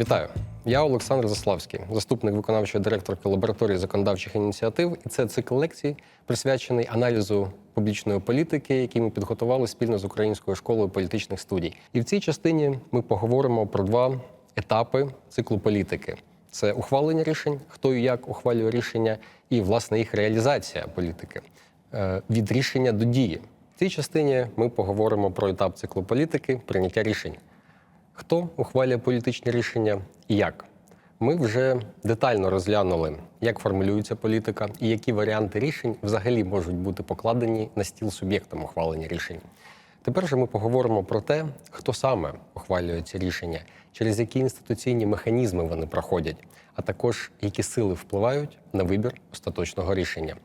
Вітаю. Я Олександр Заславський, заступник виконавчого директорки лабораторії законодавчих ініціатив. І це цикл лекцій, присвячений аналізу публічної політики, який ми підготували спільно з Українською школою політичних студій. І в цій частині ми поговоримо про два етапи циклу політики: це ухвалення рішень, хто і як ухвалює рішення, і власне їх реалізація політики Е, від рішення до дії. В цій частині ми поговоримо про етап циклу політики, прийняття рішень. Хто ухвалює політичні рішення і як? Ми вже детально розглянули, як формулюється політика і які варіанти рішень взагалі можуть бути покладені на стіл суб'єктам ухвалення рішень. Тепер же ми поговоримо про те, хто саме ухвалює ці рішення, через які інституційні механізми вони проходять, а також які сили впливають на вибір остаточного рішення.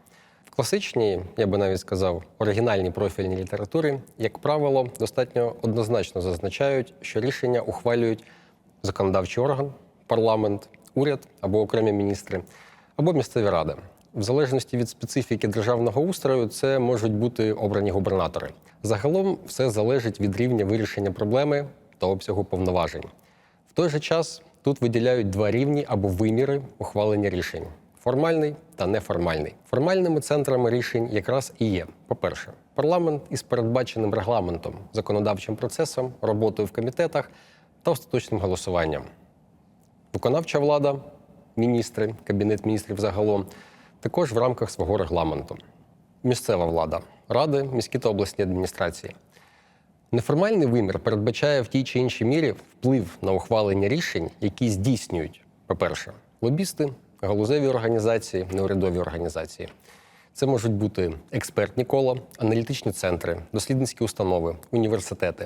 В класичній, я би навіть сказав, оригінальній профільній літературі, як правило, достатньо однозначно зазначають, що рішення ухвалюють законодавчий орган, парламент, уряд або окремі міністри, або місцеві ради. В залежності від специфіки державного устрою, це можуть бути обрані губернатори. Загалом все залежить від рівня вирішення проблеми та обсягу повноважень. В той же час тут виділяють два рівні або виміри ухвалення рішень формальний та неформальний. Формальними центрами рішень якраз і є: по-перше, парламент із передбаченим регламентом, законодавчим процесом, роботою в комітетах та остаточним голосуванням. Виконавча влада, міністри, кабінет міністрів загалом, також в рамках свого регламенту. Місцева влада, ради, міські та обласні адміністрації. Неформальний вимір передбачає в тій чи іншій мірі вплив на ухвалення рішень, які здійснюють, по-перше, лобісти, галузеві організації, неурядові організації. Це можуть бути експертні кола, аналітичні центри, дослідницькі установи, університети,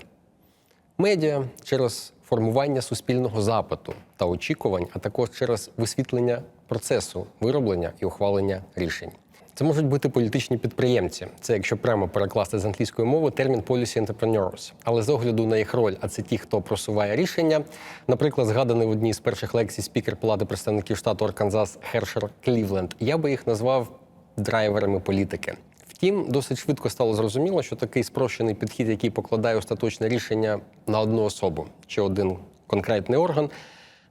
медіа через формування суспільного запиту та очікувань, а також через висвітлення процесу вироблення і ухвалення рішень. Це можуть бути політичні підприємці. Це, якщо прямо перекласти з англійської мови, термін policy entrepreneurs. Але з огляду на їх роль, а це ті, хто просуває рішення. Наприклад, згаданий в одній з перших лекцій спікер Палати представників штату Арканзас Хершер Клівленд. Я би їх назвав драйверами політики. Втім, досить швидко стало зрозуміло, що такий спрощений підхід, який покладає остаточне рішення на одну особу чи один конкретний орган,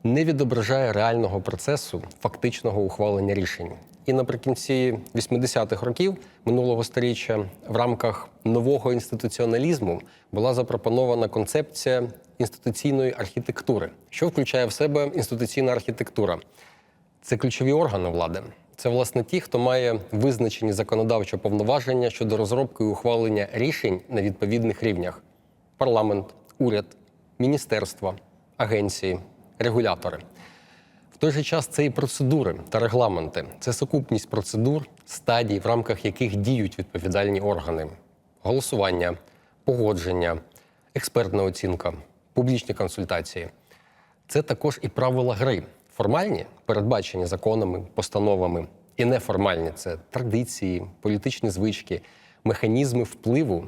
не відображає реального процесу фактичного ухвалення рішень. І наприкінці 80-х років минулого століття в рамках нового інституціоналізму була запропонована концепція інституційної архітектури, що включає в себе інституційна архітектура. Це ключові органи влади. Це власне ті, хто має визначені законодавчо повноваження щодо розробки і ухвалення рішень на відповідних рівнях: парламент, уряд, міністерства, агенції, регулятори. Той же час це і процедури та регламенти, це сукупність процедур, стадій, в рамках яких діють відповідальні органи: голосування, погодження, експертна оцінка, публічні консультації. Це також і правила гри. Формальні, передбачені законами, постановами, і неформальні це традиції, політичні звички, механізми впливу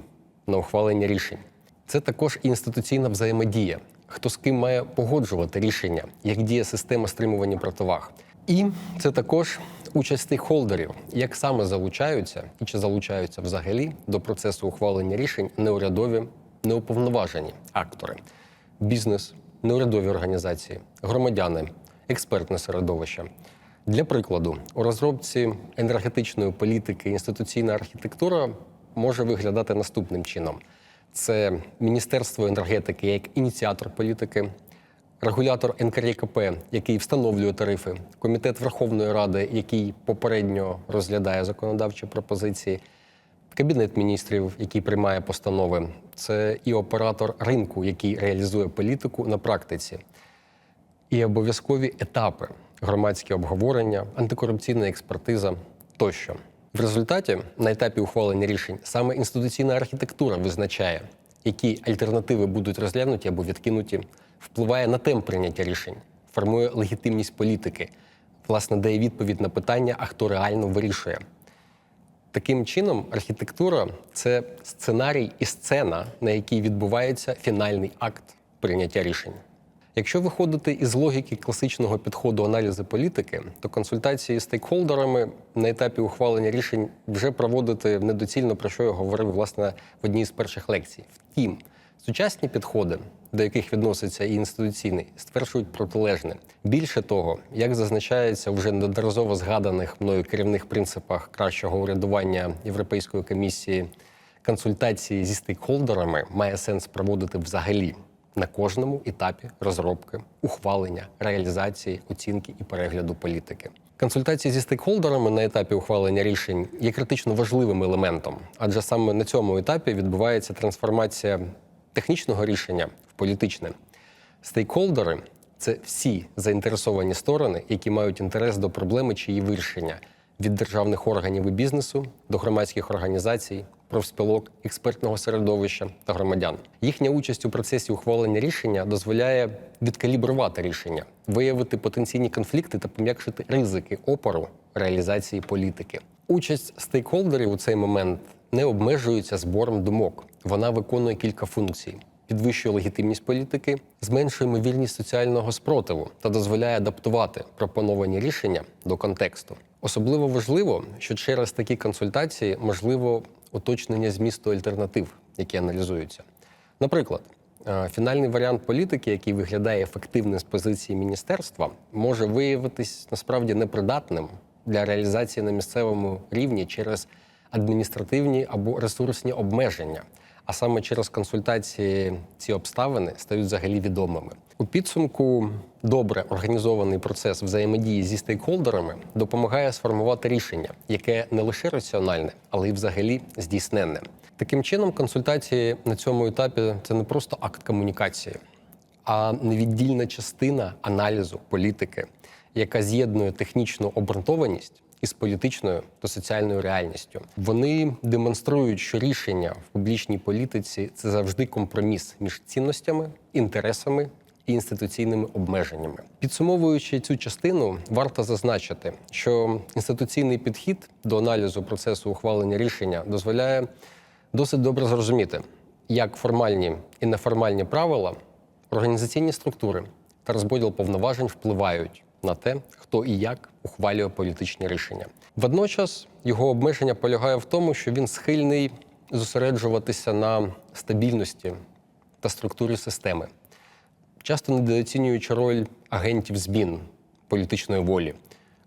на ухвалення рішень. Це також і інституційна взаємодія. Хто з ким має погоджувати рішення, як діє система стримування противаг. І це також участь стейкхолдерів, як саме залучаються і чи залучаються взагалі до процесу ухвалення рішень неурядові, неуповноважені актори, бізнес, неурядові організації, громадяни, експертне середовище. Для прикладу, у розробці енергетичної політики інституційна архітектура може виглядати наступним чином: це Міністерство енергетики як ініціатор політики, регулятор НКРКП, який встановлює тарифи, комітет Верховної Ради, який попередньо розглядає законодавчі пропозиції. Кабінет міністрів, який приймає постанови, це і оператор ринку, який реалізує політику на практиці, і обов'язкові етапи громадські обговорення, антикорупційна експертиза тощо. В результаті на етапі ухвалення рішень саме інституційна архітектура визначає, які альтернативи будуть розглянуті або відкинуті, впливає на темп прийняття рішень, формує легітимність політики, власне, дає відповідь на питання, а хто реально вирішує. Таким чином, архітектура це сценарій і сцена, на якій відбувається фінальний акт прийняття рішень. Якщо виходити із логіки класичного підходу аналізу політики, то консультації з стейкхолдерами на етапі ухвалення рішень вже проводити недоцільно, про що я говорив власне в одній з перших лекцій. Втім, Сучасні підходи, до яких відноситься і інституційний, стверджують протилежне. Більше того, як зазначається вже неодноразово згаданих мною керівних принципах кращого урядування Європейської комісії, консультації зі стейкхолдерами має сенс проводити взагалі на кожному етапі розробки, ухвалення, реалізації, оцінки і перегляду політики. Консультації зі стейкхолдерами на етапі ухвалення рішень є критично важливим елементом, адже саме на цьому етапі відбувається трансформація технічного рішення в політичне. Стейкхолдери це всі заінтересовані сторони, які мають інтерес до проблеми чи її вирішення від державних органів і бізнесу до громадських організацій, профспілок, експертного середовища та громадян. Їхня участь у процесі ухвалення рішення дозволяє відкалібрувати рішення, виявити потенційні конфлікти та пом'якшити ризики опору реалізації політики. Участь стейкхолдерів у цей момент не обмежується збором думок. Вона виконує кілька функцій. Підвищує легітимність політики, зменшує ймовірність соціального спротиву та дозволяє адаптувати пропоновані рішення до контексту. Особливо важливо, що через такі консультації можливо уточнення змісту альтернатив, які аналізуються. Наприклад, е, фінальний варіант політики, який виглядає ефективним з позиції міністерства, може виявитись насправді непридатним для реалізації на місцевому рівні через адміністративні або ресурсні обмеження. А саме через консультації ці обставини стають взагалі відомими. У підсумку добре організований процес взаємодії зі стейкхолдерами допомагає сформувати рішення, яке не лише раціональне, але й взагалі здійсненне. Таким чином, консультації на цьому етапі це не просто акт комунікації, а невіддільна частина аналізу політики, яка з'єднує технічну обґрунтованість із політичною та соціальною реальністю. Вони демонструють, що рішення в публічній політиці це завжди компроміс між цінностями, інтересами і інституційними обмеженнями. Підсумовуючи цю частину, варто зазначити, що інституційний підхід до аналізу процесу ухвалення рішення дозволяє досить добре зрозуміти, як формальні і неформальні правила, організаційні структури та розподіл повноважень впливають на те, хто і як ухвалює політичні рішення. Водночас його обмеження полягає в тому, що він схильний зосереджуватися на стабільності та структурі системи, часто недооцінюючи роль агентів змін політичної волі,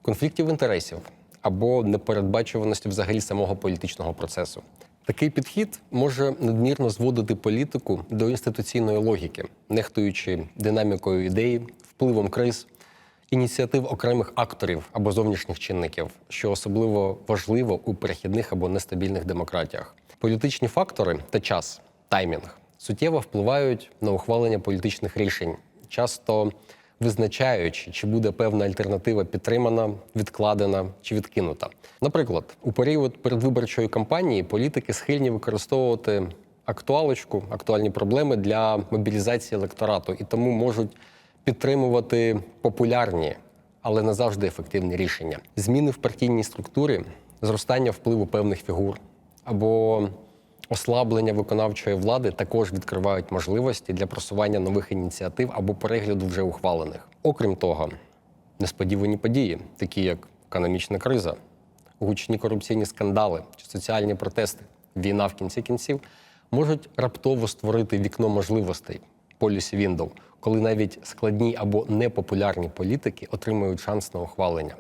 конфліктів інтересів або непередбачуваності взагалі самого політичного процесу. Такий підхід може надмірно зводити політику до інституційної логіки, нехтуючи динамікою ідеї, впливом криз, ініціатив окремих акторів або зовнішніх чинників, що особливо важливо у перехідних або нестабільних демократіях. Політичні фактори та час, таймінг суттєво впливають на ухвалення політичних рішень, часто визначаючи, чи буде певна альтернатива підтримана, відкладена чи відкинута. Наприклад, у період передвиборчої кампанії політики схильні використовувати актуалочку, актуальні проблеми для мобілізації електорату і тому можуть підтримувати популярні, але не завжди ефективні рішення. Зміни в партійній структурі, зростання впливу певних фігур або ослаблення виконавчої влади також відкривають можливості для просування нових ініціатив або перегляду вже ухвалених. Окрім того, несподівані події, такі як економічна криза, гучні корупційні скандали чи соціальні протести, війна в кінці кінців можуть раптово створити вікно можливостей полісі Window, коли навіть складні або непопулярні політики отримують шанс на ухвалення.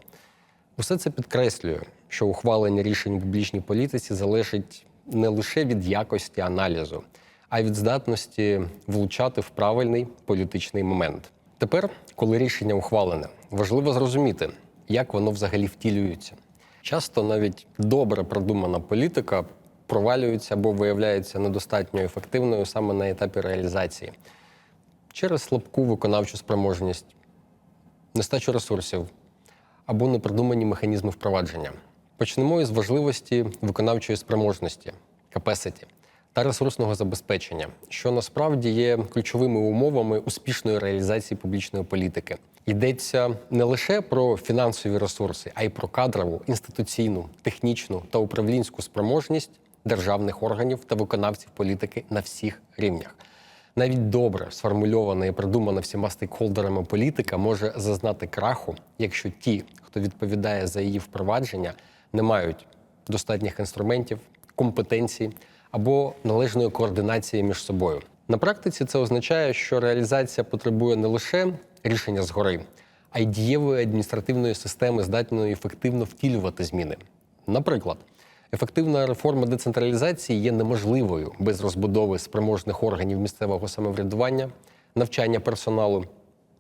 Усе це підкреслює, що ухвалення рішень у публічній політиці залежить не лише від якості аналізу, а й від здатності влучати в правильний політичний момент. Тепер, коли рішення ухвалене, важливо зрозуміти, як воно взагалі втілюється. Часто навіть добре продумана політика провалюється або виявляється недостатньо ефективною саме на етапі реалізації через слабку виконавчу спроможність, нестачу ресурсів або непродумані механізми впровадження. Почнемо із важливості виконавчої спроможності capacity та ресурсного забезпечення, що насправді є ключовими умовами успішної реалізації публічної політики. Йдеться не лише про фінансові ресурси, а й про кадрову, інституційну, технічну та управлінську спроможність державних органів та виконавців політики на всіх рівнях. Навіть добре сформульована і продумана всіма стейкхолдерами політика може зазнати краху, якщо ті, хто відповідає за її впровадження, не мають достатніх інструментів, компетенцій або належної координації між собою. На практиці це означає, що реалізація потребує не лише рішення згори, а й дієвої адміністративної системи, здатної ефективно втілювати зміни. Наприклад, ефективна реформа децентралізації є неможливою без розбудови спроможних органів місцевого самоврядування, навчання персоналу,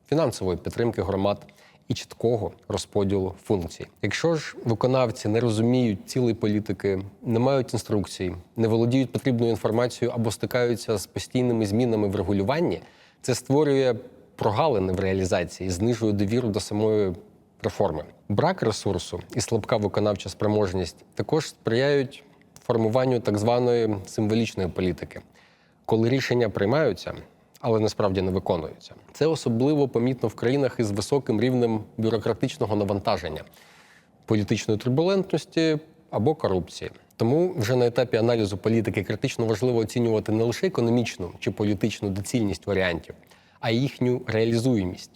фінансової підтримки громад і чіткого розподілу функцій. Якщо ж виконавці не розуміють цілої політики, не мають інструкцій, не володіють потрібною інформацією або стикаються з постійними змінами в регулюванні, це створює прогалини в реалізації, знижує довіру до самої реформи. Брак ресурсу і слабка виконавча спроможність також сприяють формуванню так званої символічної політики, коли рішення приймаються, але насправді не виконуються. Це особливо помітно в країнах із високим рівнем бюрократичного навантаження, політичної турбулентності або корупції. Тому вже на етапі аналізу політики критично важливо оцінювати не лише економічну чи політичну доцільність варіантів, а й їхню реалізуємість.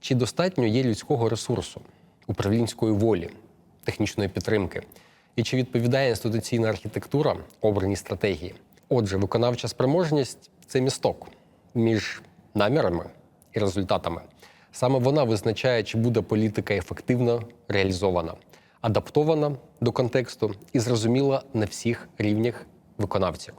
Чи достатньо є людського ресурсу, управлінської волі, технічної підтримки, і чи відповідає інституційна архітектура обраній стратегії? Отже, виконавча спроможність це місток між намірами і результатами. Саме вона визначає, чи буде політика ефективно реалізована, адаптована до контексту і зрозуміла на всіх рівнях виконавців.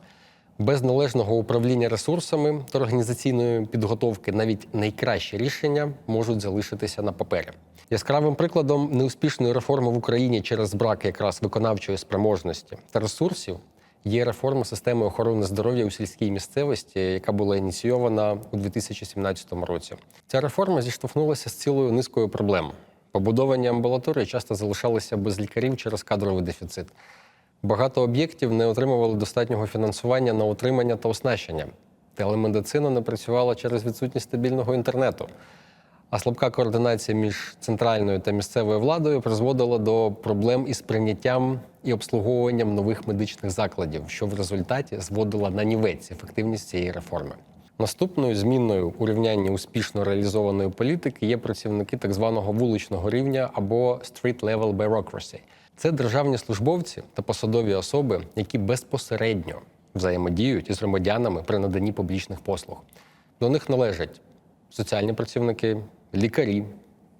Без належного управління ресурсами та організаційної підготовки навіть найкращі рішення можуть залишитися на папері. Яскравим прикладом неуспішної реформи в Україні через брак якраз виконавчої спроможності та ресурсів є реформа системи охорони здоров'я у сільській місцевості, яка була ініційована у 2017 році. Ця реформа зіштовхнулася з цілою низкою проблем. Побудовані амбулаторії часто залишалися без лікарів через кадровий дефіцит. Багато об'єктів не отримували достатнього фінансування на утримання та оснащення. Телемедицина не працювала через відсутність стабільного інтернету. А слабка координація між центральною та місцевою владою призводила до проблем із прийняттям і обслуговуванням нових медичних закладів, що в результаті зводила на нівець ефективність цієї реформи. Наступною змінною у рівнянні успішно реалізованої політики є працівники так званого вуличного рівня або street-level bureaucracy. Це державні службовці та посадові особи, які безпосередньо взаємодіють із громадянами при наданні публічних послуг. До них належать соціальні працівники, лікарі,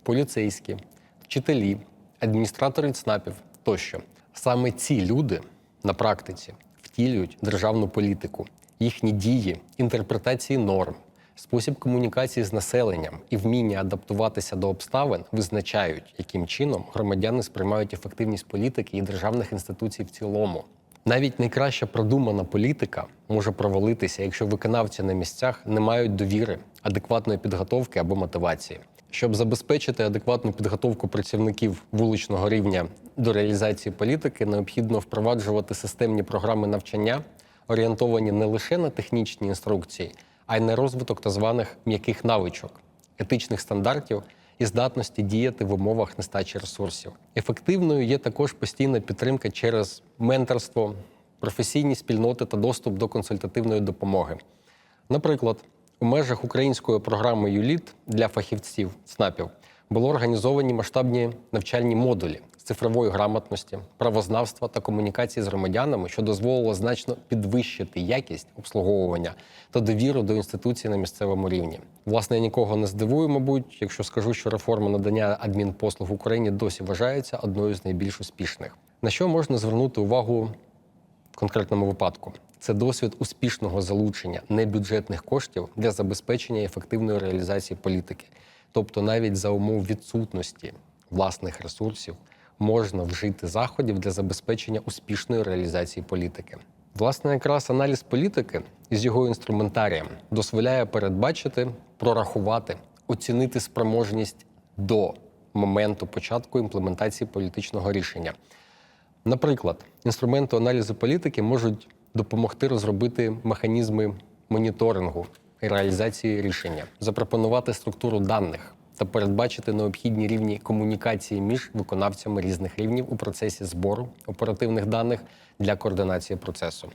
поліцейські, вчителі, адміністратори ЦНАПів тощо. Саме ці люди на практиці втілюють державну політику, їхні дії, інтерпретації норм, спосіб комунікації з населенням і вміння адаптуватися до обставин визначають, яким чином громадяни сприймають ефективність політики і державних інституцій в цілому. Навіть найкраща продумана політика може провалитися, якщо виконавці на місцях не мають довіри, адекватної підготовки або мотивації. Щоб забезпечити адекватну підготовку працівників вуличного рівня до реалізації політики, необхідно впроваджувати системні програми навчання, орієнтовані не лише на технічні інструкції, а й на розвиток так званих м'яких навичок, етичних стандартів і здатності діяти в умовах нестачі ресурсів. Ефективною є також постійна підтримка через менторство, професійні спільноти та доступ до консультативної допомоги. Наприклад, у межах української програми ЮЛІТ для фахівців ЦНАПів було організовані масштабні навчальні модулі цифрової грамотності, правознавства та комунікації з громадянами, що дозволило значно підвищити якість обслуговування та довіру до інституцій на місцевому рівні. Власне, я нікого не здивую, мабуть, якщо скажу, що реформа надання адмінпослуг в Україні досі вважається одною з найбільш успішних. На що можна звернути увагу в конкретному випадку? Це досвід успішного залучення небюджетних коштів для забезпечення ефективної реалізації політики. Тобто, навіть за умов відсутності власних ресурсів можна вжити заходів для забезпечення успішної реалізації політики. Власне, якраз аналіз політики із його інструментарієм дозволяє передбачити, прорахувати, оцінити спроможність до моменту початку імплементації політичного рішення. Наприклад, інструменти аналізу політики можуть допомогти розробити механізми моніторингу і реалізації рішення, запропонувати структуру даних та передбачити необхідні рівні комунікації між виконавцями різних рівнів у процесі збору оперативних даних для координації процесу.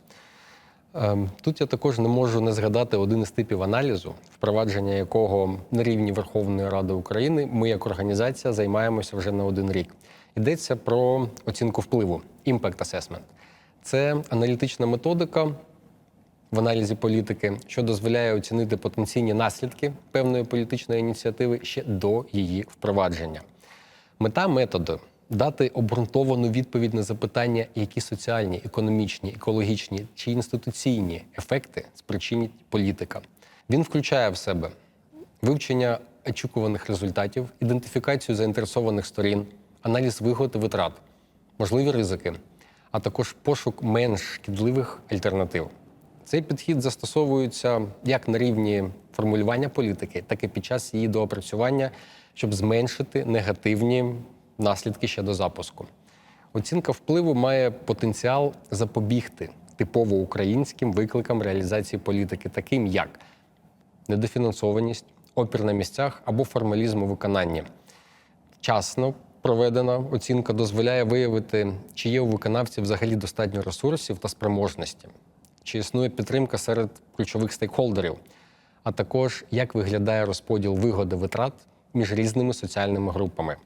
Ем, Тут я також не можу не згадати один із типів аналізу, впровадження якого на рівні Верховної Ради України ми як організація займаємося вже не один рік. Йдеться про оцінку впливу Impact Assessment. Це аналітична методика, в аналізі політики, що дозволяє оцінити потенційні наслідки певної політичної ініціативи ще до її впровадження. Мета методу дати обґрунтовану відповідь на запитання, які соціальні, економічні, екологічні чи інституційні ефекти спричинить політика. Він включає в себе вивчення очікуваних результатів, ідентифікацію заінтересованих сторін, аналіз вигод і витрат, можливі ризики, а також пошук менш шкідливих альтернатив. Цей підхід застосовується як на рівні формулювання політики, так і під час її доопрацювання, щоб зменшити негативні наслідки ще до запуску. Оцінка впливу має потенціал запобігти типово українським викликам реалізації політики, таким як недофінансованість, опір на місцях або формалізм у виконанні. Вчасно проведена оцінка дозволяє виявити, чи є у виконавців взагалі достатньо ресурсів та спроможності, чи існує підтримка серед ключових стейкхолдерів, а також як виглядає розподіл вигоди витрат між різними соціальними групами.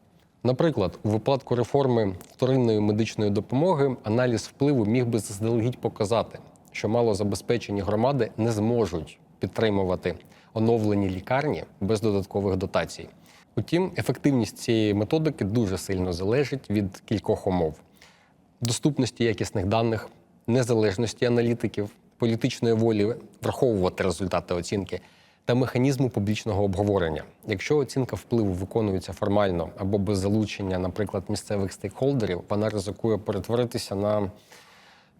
Наприклад, у випадку реформи вторинної медичної допомоги аналіз впливу міг би заздалегідь показати, що малозабезпечені громади не зможуть підтримувати оновлені лікарні без додаткових дотацій. Утім, ефективність цієї методики дуже сильно залежить від кількох умов: доступності якісних даних, незалежності аналітиків, політичної волі враховувати результати оцінки та механізму публічного обговорення. Якщо оцінка впливу виконується формально або без залучення, наприклад, місцевих стейкхолдерів, вона ризикує перетворитися на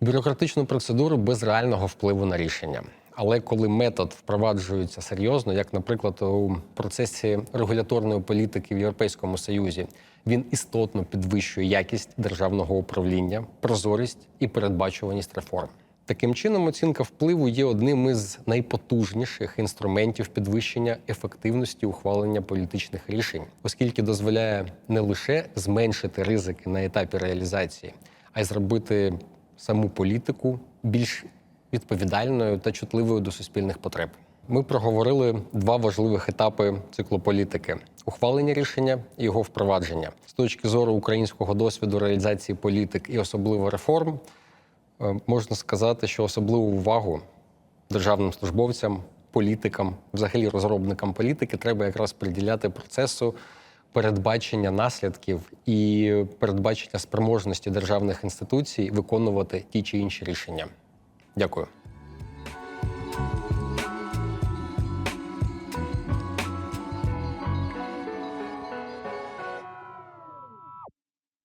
бюрократичну процедуру без реального впливу на рішення. Але коли метод впроваджується серйозно, як, наприклад, у процесі регуляторної політики в Європейському Союзі, він істотно підвищує якість державного управління, прозорість і передбачуваність реформ. Таким чином, оцінка впливу є одним із найпотужніших інструментів підвищення ефективності ухвалення політичних рішень, оскільки дозволяє не лише зменшити ризики на етапі реалізації, а й зробити саму політику більш відповідальною та чутливою до суспільних потреб. Ми проговорили два важливих етапи циклу політики: ухвалення рішення і його впровадження. З точки зору українського досвіду реалізації політик і особливо реформ, е, можна сказати, що особливу увагу державним службовцям, політикам, взагалі розробникам політики, треба якраз приділяти процесу передбачення наслідків і передбачення спроможності державних інституцій виконувати ті чи інші рішення. Дякую.